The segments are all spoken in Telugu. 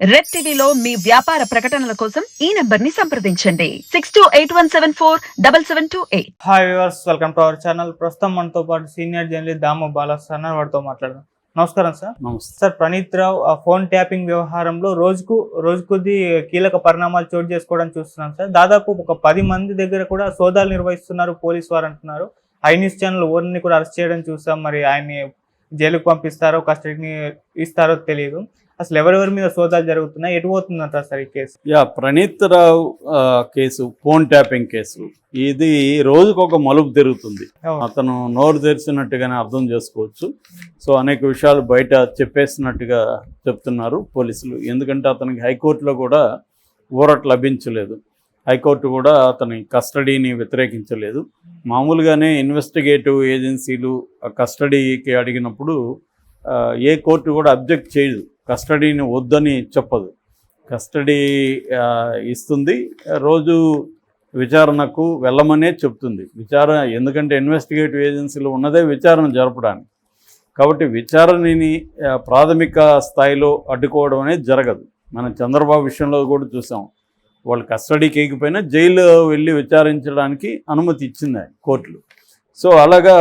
రెడ్ టీవీలో మీ వ్యాపార ప్రకటనల కోసం ఈ నంబర్ని సంప్రదించండి. Six two eight one seven four double seven two eight. Hi viewers welcome to our channel ప్రస్తుతం మనతో పాటు సీనియర్ జర్నలిస్ట్ దాము బాలస్వామి వారితో మాట్లాడదాం. నమస్కారం సార్. నమస్తే. సార్ ప్రణీత్ రావు ఆ ఫోన్ ట్యాపింగ్ వ్యవహారంలో రోజుకు రోజు కొద్ది కీలక పరిణామాలు చోటు చేసుకోవడం చూస్తున్నాం సార్. దాదాపు ఒక పది మంది దగ్గర కూడా సోదాలు నిర్వహిస్తున్నారు పోలీసు వారు అంటున్నారు. ఐ న్యూస్ ఛానల్ ఓర్ని కూడా అరెస్ట్ చేయడం చూసాం. మరి ఆయన్ని జైలుకు పంపిస్తారో కస్టడీని ఇస్తారో తెలియదు. అసలు ఎవరెవరి మీద సోదాలు జరుగుతున్నాయి? ఎటు పోతుందంటారు సార్ ఈ case? Yeah Praneeth Rao case phone tapping case. ఇది రోజుకు ఒక మలుపు తిరుగుతుంది. అతను నోరు తెరిచినట్టుగానే అర్థం చేసుకోవచ్చు. సో అనేక విషయాలు బయట చెప్పేసినట్టుగా చెప్తున్నారు పోలీసులు. ఎందుకంటే అతనికి హైకోర్టులో కూడా ఊరట్ లభించలేదు. హైకోర్టు కూడా అతని కస్టడీని వ్యతిరేకించలేదు. మామూలుగానే ఇన్వెస్టిగేటివ్ ఏజెన్సీలు కస్టడీకి అడిగినప్పుడు ఏ కోర్టు కూడా అబ్జెక్ట్ చేయదు. కస్టడీని వద్దని చెప్పదు. కస్టడీ ఇస్తుంది. రోజు విచారణకు వెళ్ళమనే చెప్తుంది. విచారణ ఎందుకంటే ఇన్వెస్టిగేటివ్ ఏజెన్సీలు ఉన్నదే విచారణ జరపడానికి. కాబట్టి విచారణని ప్రాథమిక స్థాయిలో అడ్డుకోవడం అనేది జరగదు. మనం చంద్రబాబు విషయంలో కూడా చూసాం. వాళ్ళు కస్టడీకి ఎగిపోయినా జైలు వెళ్ళి విచారించడానికి అనుమతి ఇచ్చింది కోర్టులు. సో అలాగా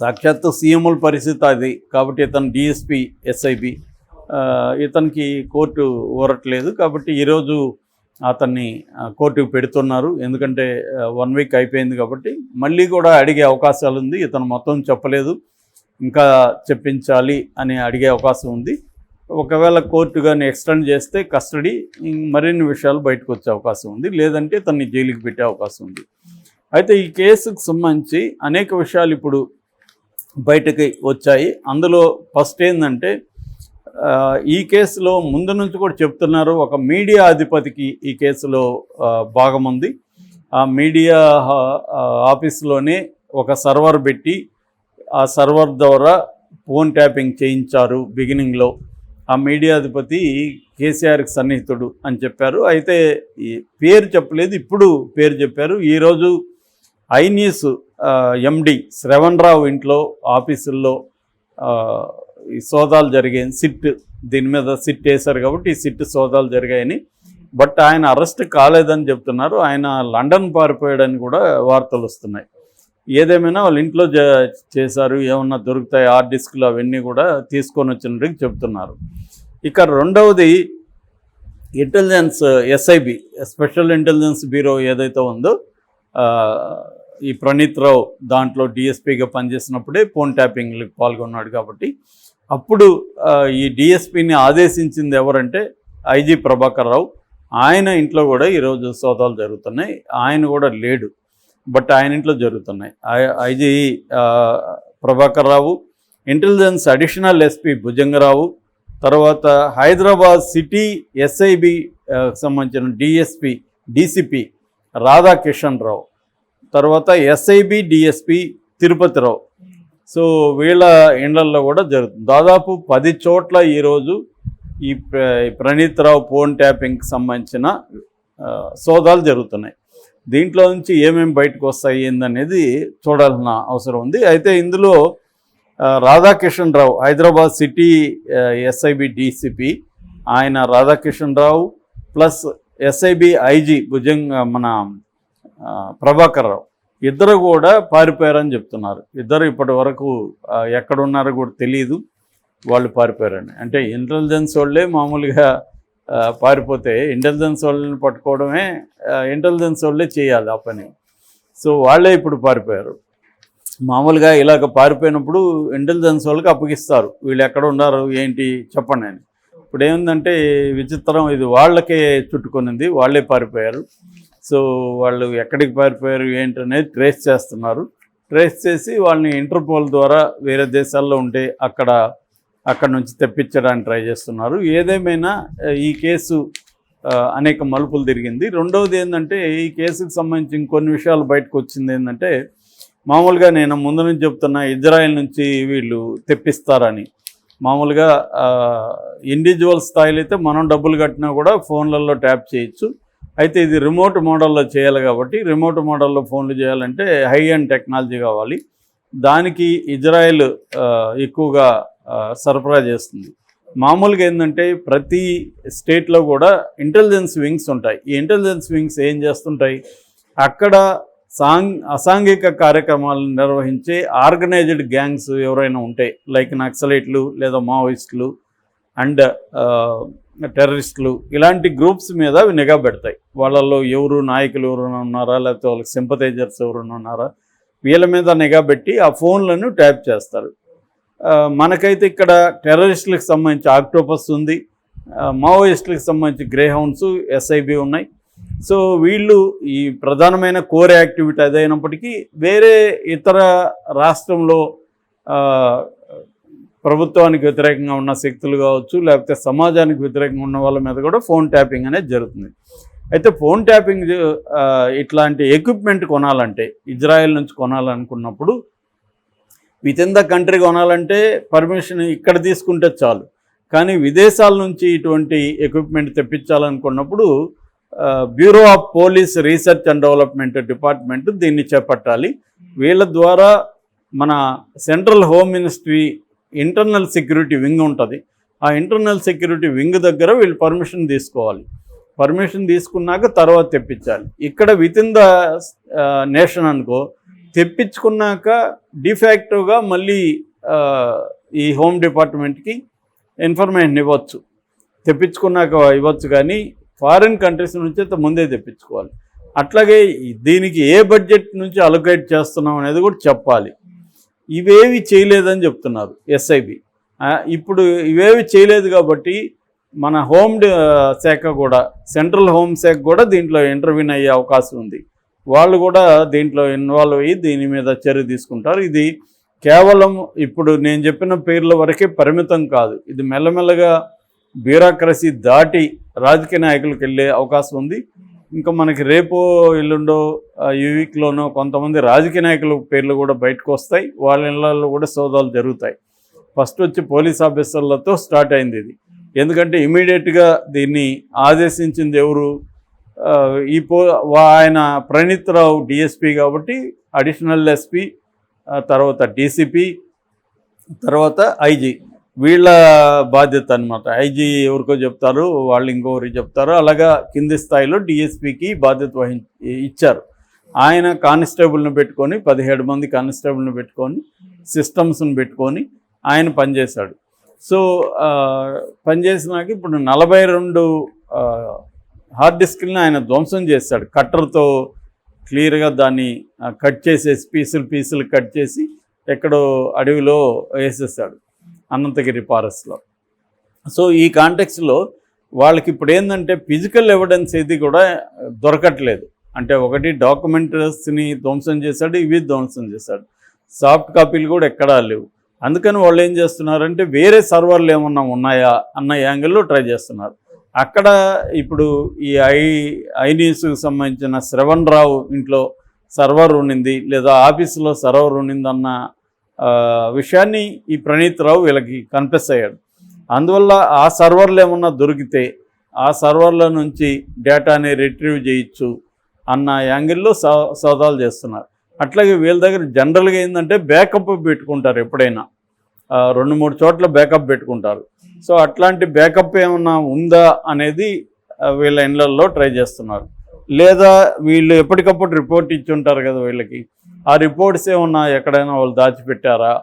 సాక్షాత్తు సీఎంల పరిస్థితి అది. కాబట్టి ఇతను డిఎస్పి ఎస్ఐబి ఇతనికి కోర్టు ఊరట్లేదు. కాబట్టి ఈరోజు అతన్ని కోర్టుకు పెడుతున్నారు. ఎందుకంటే వన్ వీక్ అయిపోయింది కాబట్టి మళ్ళీ కూడా అడిగే అవకాశాలు ఉంది. ఇతను మొత్తం చెప్పలేదు. ఇంకా చెప్పించాలి అని అడిగే అవకాశం ఉంది. ఒకవేళ కోర్టు కానీ ఎక్స్టెండ్ చేస్తే కస్టడీ మరిన్ని విషయాలు బయటకు వచ్చే అవకాశం ఉంది. లేదంటే తన్ని జైలుకి పెట్టే అవకాశం ఉంది. అయితే ఈ కేసుకు సంబంధించి అనేక విషయాలు ఇప్పుడు బయటకి వచ్చాయి. అందులో ఫస్ట్ ఏంటంటే ఈ కేసులో ముందు నుంచి కూడా చెప్తున్నారు ఒక మీడియా అధిపతికి ఈ కేసులో భాగం ఉంది. ఆ మీడియా ఆఫీస్లోనే ఒక సర్వర్ పెట్టి ఆ సర్వర్ ద్వారా ఫోన్ ట్యాపింగ్ చేయించారు బిగినింగ్లో. ఆ మీడియా అధిపతి కేసీఆర్కి సన్నిహితుడు అని చెప్పారు. అయితే ఈ పేరు చెప్పలేదు ఇప్పుడు పేరు చెప్పారు. ఈరోజు ఐనీస్ ఎండి శ్రవణ్ రావు ఇంట్లో ఆఫీసుల్లో ఈ సోదాలు జరిగాయి సిట్ దీని మీద సిట్ వేశారు కాబట్టి ఈ సిట్ సోదాలు జరిగాయని. బట్ ఆయన అరెస్ట్ కాలేదని చెప్తున్నారు. ఆయన లండన్ పారిపోయాడని కూడా వార్తలు వస్తున్నాయి. ఏదేమైనా వాళ్ళ ఇంట్లో చేశారు ఏమన్నా దొరుకుతాయి ఆ డిస్క్లు అవన్నీ కూడా తీసుకొని వచ్చినట్టుగా చెప్తున్నారు. ఇక రెండవది intelligence SIB special intelligence bureau ఏదైతే ఉందో ఈ ప్రణీత్ రావు దాంట్లో డిఎస్పీగా పనిచేసినప్పుడే ఫోన్ ట్యాపింగ్లకు పాల్గొన్నాడు కాబట్టి. అప్పుడు ఈ డిఎస్పీని ఆదేశించింది ఎవరంటే ఐజీ ప్రభాకర్ రావు. ఆయన ఇంట్లో కూడా ఈరోజు సోదాలు జరుగుతున్నాయి. ఆయన కూడా లేడు బట్ ఆయన ఇంట్లో జరుగుతున్నాయి. IG Prabhakar Rao intelligence additional SP Bhujangarao తర్వాత హైదరాబాద్ సిటీ ఎస్ఐబి సంబంధించిన డిఎస్పి డిసిపి రాధాకిషన్ రావు తర్వాత ఎస్ఐబి డిఎస్పి తిరుపతిరావు. సో వీళ్ళ ఇండ్లల్లో కూడా జరుగుతుంది. దాదాపు పది చోట్ల ఈరోజు ఈ ప్రణీత్ రావు ఫోన్ ట్యాపింగ్కి సంబంధించిన సోదాలు జరుగుతున్నాయి. దీంట్లో నుంచి ఏమేమి బయటకు వస్తాయి ఏందనేది చూడాల్సిన అవసరం ఉంది. అయితే ఇందులో Radhakishan Rao Hyderabad city SIB DCP ఆయన Radhakishan Rao plus SIB IG Bhujanga మన ప్రభాకర్ రావు. ఇద్దరు కూడా పారిపోయారని చెప్తున్నారు. ఇద్దరు ఇప్పటి వరకు ఎక్కడున్నారో కూడా తెలియదు వాళ్ళు పారిపోయారని అంటే ఇంటెలిజెన్స్ వాళ్ళే మామూలుగా పారిపోతే ఇంటెలిజెన్స్ వాళ్ళని పట్టుకోవడమే ఇంటెలిజెన్స్ వాళ్ళే చేయాలి ఆ పని. సో వాళ్ళే ఇప్పుడు పారిపోయారు. మామూలుగా ఇలాగ పారిపోయినప్పుడు ఇంటెలిజెన్స్ వాళ్ళకి అప్పగిస్తారు. వీళ్ళు ఎక్కడ ఉన్నారు ఏంటి చెప్పండి అని. ఇప్పుడు ఏముందంటే విచిత్రం ఇది వాళ్ళకే చుట్టుకొనింది వాళ్ళే పారిపోయారు. సో వాళ్ళు ఎక్కడికి పారిపోయారు ఏంటనేది ట్రేస్ చేస్తున్నారు. ట్రేస్ చేసి వాళ్ళని ఇంటర్పోల్ ద్వారా వేరే దేశాల్లో ఉంటే అక్కడ అక్కడ నుంచి తెప్పించడానికి ట్రై చేస్తున్నారు. ఏదేమైనా ఈ కేసు అనేక మలుపులు తిరిగింది. రెండవది ఏంటంటే ఈ కేసుకు సంబంధించి ఇంకొన్ని విషయాలు బయటకు వచ్చింది ఏంటంటే మామూలుగా నేను ముందు నుంచి చెప్తున్నా ఇజ్రాయెల్ నుంచి వీళ్ళు తెప్పిస్తారని. మామూలుగా ఇండివిజువల్ స్థాయిలో అయితే మనం డబ్బులు కట్టినా కూడా ఫోన్లలో ట్యాప్ చేయొచ్చు. అయితే ఇది రిమోట్ మోడల్లో చేయాలి కాబట్టి రిమోట్ మోడల్లో ఫోన్లు చేయాలంటే హై అండ్ టెక్నాలజీ కావాలి. దానికి ఇజ్రాయెల్ ఎక్కువగా సరఫరా చేస్తుంది. మామూలుగా ఏంటంటే ప్రతి స్టేట్లో కూడా ఇంటెలిజెన్స్ వింగ్స్ ఉంటాయి. ఈ ఇంటెలిజెన్స్ వింగ్స్ ఏం చేస్తుంటాయి? అక్కడ సాంగ్ అసాంఘిక కార్యక్రమాలను నిర్వహించే ఆర్గనైజ్డ్ గ్యాంగ్స్ ఎవరైనా ఉంటే లైక్ నక్సలైట్లు లేదా మావోయిస్టులు అండ్ టెర్రరిస్టులు ఇలాంటి గ్రూప్స్ మీద అవి నిఘా పెడతాయి. వాళ్ళల్లో ఎవరు నాయకులు ఎవరైనా ఉన్నారా? లేకపోతే వాళ్ళకి సింపతైజర్స్ ఎవరైనా ఉన్నారా? వీళ్ళ మీద నిఘా పెట్టి ఆ ఫోన్లను ట్యాప్ చేస్తారు. మనకైతే ఇక్కడ టెర్రరిస్టులకు సంబంధించి ఆక్టోపస్ ఉంది. మావోయిస్టులకు సంబంధించి గ్రేహౌండ్స్ ఎస్ఐబి ఉన్నాయి. సో వీళ్ళు ఈ ప్రధానమైన కోర్ యాక్టివిటీ అదైనప్పటికీ వేరే ఇతర రాష్ట్రంలో ప్రభుత్వానికి వ్యతిరేకంగా ఉన్న శక్తులు కావచ్చు లేకపోతే సమాజానికి వ్యతిరేకంగా ఉన్న వాళ్ళ మీద కూడా ఫోన్ ట్యాపింగ్ అనేది జరుగుతుంది. అయితే ఫోన్ ట్యాపింగ్ ఇట్లాంటి ఎక్విప్మెంట్ కొనాలంటే ఇజ్రాయెల్ నుంచి కొనాలనుకున్నప్పుడు విత్ ఇన్ ద కంట్రీ కొనాలంటే పర్మిషన్ ఇక్కడ తీసుకుంటే చాలు. కానీ విదేశాల నుంచి ఇటువంటి equipment తెప్పించాలనుకున్నప్పుడు bureau of police research and development department దీన్ని చేపట్టాలి. వీళ్ళ ద్వారా మన central home ministry internal security wing ఉంటుంది. ఆ ఇంటర్నల్ సెక్యూరిటీ వింగ్ దగ్గర వీళ్ళు పర్మిషన్ తీసుకోవాలి. పర్మిషన్ తీసుకున్నాక తర్వాత తెప్పించాలి. ఇక్కడ విత్ ఇన్ ద నేషన్ అనుకో తెప్పించుకున్నాక డిఫాక్టివ్గా మళ్ళీ ఈ హోమ్ డిపార్ట్మెంట్కి ఇన్ఫర్మేషన్ ఇవ్వచ్చు. తెప్పించుకున్నాక ఇవ్వచ్చు కానీ ఫారిన్ కంట్రీస్ నుంచి అయితే ముందే తెప్పించుకోవాలి. అట్లాగే దీనికి ఏ బడ్జెట్ నుంచి అలొకేట్ చేస్తున్నాం అనేది కూడా చెప్పాలి. ఇవేవి చేయలేదని చెప్తున్నారు ఎస్ఐబి ఇప్పుడు ఇవేవి చేయలేదు కాబట్టి మన హోమ్ శాఖ కూడా సెంట్రల్ హోమ్ శాఖ కూడా దీంట్లో ఇంటర్వ్యూన్ అయ్యే అవకాశం ఉంది. వాళ్ళు కూడా దీంట్లో ఇన్వాల్వ్ అయ్యి దీని మీద చర్య తీసుకుంటారు. ఇది కేవలం ఇప్పుడు నేను చెప్పిన పేర్ల వరకే పరిమితం కాదు. ఇది మెల్లమెల్లగా బ్యూరోక్రసీ దాటి రాజకీయ నాయకులకు వెళ్ళే అవకాశం ఉంది. ఇంకా మనకి రేపు ఎల్లుండో ఈ వీక్లోనో కొంతమంది రాజకీయ నాయకుల పేర్లు కూడా బయటకు వస్తాయి. వాళ్ళ ఇళ్ళలో కూడా సోదాలు జరుగుతాయి. ఫస్ట్ వచ్చి పోలీస్ ఆఫీసర్లతో స్టార్ట్ అయింది ఇది. ఎందుకంటే ఇమీడియట్గా దీన్ని ఆదేశించింది ఎవరు? ఈ పో ఆయన ప్రణీత్ రావు డిఎస్పి కాబట్టి అడిషనల్ ఎస్పీ తర్వాత డీసీపీ తర్వాత ఐజీ వీళ్ళ బాధ్యత అనమాట ఐజీ ఎవరికో చెప్తారు వాళ్ళు ఇంకొకరికి చెప్తారు. అలాగా కింది స్థాయిలో డిఎస్పికి బాధ్యత వహి ఇచ్చారు. ఆయన కానిస్టేబుల్ని పెట్టుకొని పదిహేడు మంది కానిస్టేబుల్ని పెట్టుకొని సిస్టమ్స్ని పెట్టుకొని ఆయన పనిచేశాడు. సో పనిచేసినాక ఇప్పుడు నలభై రెండు హార్డ్ డిస్క్ని ఆయన ధ్వంసం చేశాడు. కట్టర్తో క్లియర్గా దాన్ని కట్ చేసేసి పీసులు పీసులు కట్ చేసి ఎక్కడో అడవిలో వేసేసాడు అనంతగిరి ఫారెస్ట్లో సో ఈ కాంటెక్స్లో వాళ్ళకి ఇప్పుడు ఏంటంటే ఫిజికల్ ఎవిడెన్స్ ఏది కూడా దొరకట్లేదు. అంటే ఒకటి డాక్యుమెంటరీస్ని ధ్వంసం చేశాడు ఇవి ధ్వంసం చేశాడు. సాఫ్ట్ కాపీలు కూడా ఎక్కడా లేవు. అందుకని వాళ్ళు ఏం చేస్తున్నారంటే వేరే సర్వర్లు ఏమన్నా ఉన్నాయా అన్న యాంగిల్లో ట్రై చేస్తున్నారు. అక్కడ ఇప్పుడు ఈ ఐ ఐ సంబంధించిన శ్రవణ్ రావు ఇంట్లో సర్వర్ ఉండింది లేదా ఆఫీసులో సర్వర్ ఉండిందన్న విషయాన్ని ఈ ప్రణీత్ రావు వీళ్ళకి కన్ఫెస్ అయ్యాడు అందువల్ల ఆ సర్వర్లు ఏమన్నా దొరికితే ఆ సర్వర్ల నుంచి డేటాని రిట్రీవ్ చేయొచ్చు అన్న యాంగిల్లో సోదాలు చేస్తున్నారు. అట్లాగే వీళ్ళ దగ్గర జనరల్గా ఏంటంటే బ్యాకప్ పెట్టుకుంటారు ఎప్పుడైనా. రెండు మూడు చోట్ల బ్యాకప్ పెట్టుకుంటారు. సో అట్లాంటి బ్యాకప్ ఏమన్నా ఉందా అనేది వీళ్ళ ఇండ్లల్లో ట్రై చేస్తున్నారు. లేదా వీళ్ళు ఎప్పటికప్పుడు రిపోర్ట్ ఇచ్చి ఉంటారు కదా వీళ్ళకి. ఆ రిపోర్ట్స్ ఏమన్నా ఎక్కడైనా వాళ్ళు దాచిపెట్టారా?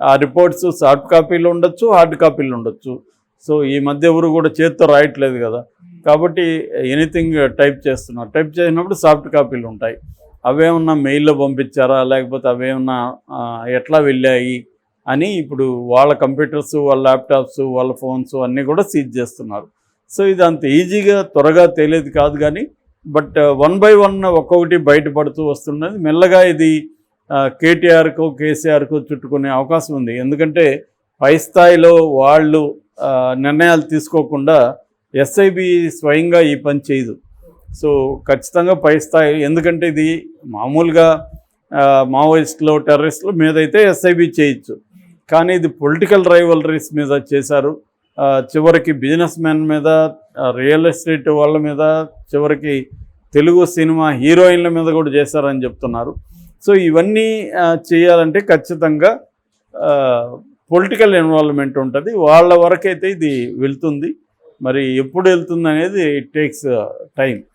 ఆ రిపోర్ట్స్ సాఫ్ట్ కాపీలు ఉండొచ్చు హార్డ్ కాపీలు ఉండొచ్చు. సో ఈ మధ్య ఎవరు కూడా చేత్తో రాయట్లేదు కదా. కాబట్టి ఎనీథింగ్ టైప్ చేస్తున్నారు. టైప్ చేసినప్పుడు సాఫ్ట్ కాపీలు ఉంటాయి. అవేమన్నా మెయిల్లో పంపించారా? లేకపోతే అవేమన్నా ఎట్లా వెళ్ళాయి? అని ఇప్పుడు వాళ్ళ కంప్యూటర్స్ వాళ్ళ ల్యాప్టాప్స్ వాళ్ళ ఫోన్స్ అన్నీ కూడా సీజ్ చేస్తున్నారు. సో ఇది అంత ఈజీగా త్వరగా తెలియదు కాదు కానీ బట్ వన్ బై వన్ ఒక్కొక్కటి బయటపడుతూ వస్తున్నది. మెల్లగా ఇది కేటీఆర్కు కేసీఆర్కు చుట్టుకునే అవకాశం ఉంది. ఎందుకంటే పై స్థాయిలో వాళ్ళు నిర్ణయాలు తీసుకోకుండా ఎస్ఐబి స్వయంగా ఈ పని చేయదు. సో ఖచ్చితంగా పై స్థాయి ఎందుకంటే ఇది మామూలుగా మావోయిస్టులు టెర్రరిస్టుల మీద అయితే ఎస్ఐబి చేయొచ్చు. కానీ ఇది పొలిటికల్ రైవలరీస్ మీద చేశారు. చివరికి బిజినెస్ మ్యాన్ మీద రియల్ ఎస్టేట్ వాళ్ళ మీద చివరికి తెలుగు సినిమా హీరోయిన్ల మీద కూడా చేశారని చెప్తున్నారు. సో ఇవన్నీ చేయాలంటే ఖచ్చితంగా పొలిటికల్ ఇన్వాల్వ్మెంట్ ఉంటుంది. వాళ్ళ వరకైతే ఇది వెళ్తుంది. మరి ఎప్పుడు వెళ్తుంది అనేది ఇట్ టేక్స్ టైం